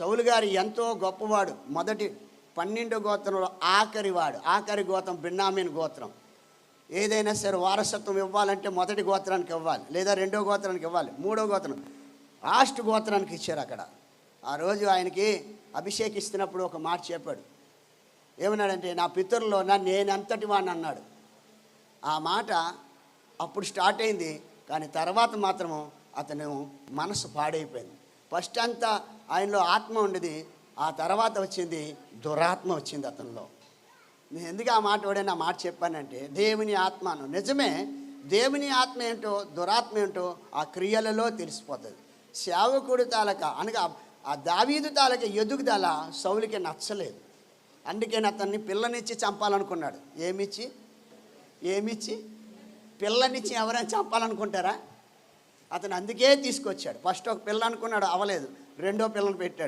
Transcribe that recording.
సౌలు గారు ఎంతో గొప్పవాడు. మొదటి పన్నెండు గోత్రంలో ఆఖరి వాడు. ఆఖరి గోత్రం బిన్నామీన్ గోత్రం. ఏదైనా సరే వారసత్వం ఇవ్వాలంటే మొదటి గోత్రానికి ఇవ్వాలి లేదా రెండో గోత్రానికి ఇవ్వాలి మూడో గోత్రం. లాస్ట్ గోత్రానికి ఇచ్చారు అక్కడ. ఆ రోజు ఆయనకి అభిషేకిస్తున్నప్పుడు ఒక మాట చెప్పాడు. ఏమన్నాడంటే నా పితరుల్లో నా నేనంతటి వాడిని అన్నాడు. ఆ మాట అప్పుడు స్టార్ట్ అయింది కానీ తర్వాత మాత్రం అతను మనసు పాడైపోయింది. ఫస్ట్ అంతా ఆయనలో ఆత్మ ఉండేది ఆ తర్వాత వచ్చింది దురాత్మ వచ్చింది అతనిలో. నేను ఎందుకు ఆ మాట వాడే మాట చెప్పానంటే దేవుని ఆత్మను నిజమే దేవుని ఆత్మ ఏంటో దురాత్మ ఏంటో ఆ క్రియలలో తెలిసిపోతుంది. సేవకుడు తాలక అనగా ఆ దావీదు తాలక ఎదుగుదల సౌలికి నచ్చలేదు. అందుకని అతన్ని పిల్లనిచ్చి చంపాలనుకున్నాడు. ఏమిచ్చి? ఏమిచ్చి? పిల్లనిచ్చి ఎవరైనా చంపాలనుకుంటారా? అతను అందుకే తీసుకొచ్చాడు. ఫస్ట్ ఒక పిల్ల అనుకున్నాడు అవలేదు. రెండో పిల్లని పెట్టాడు.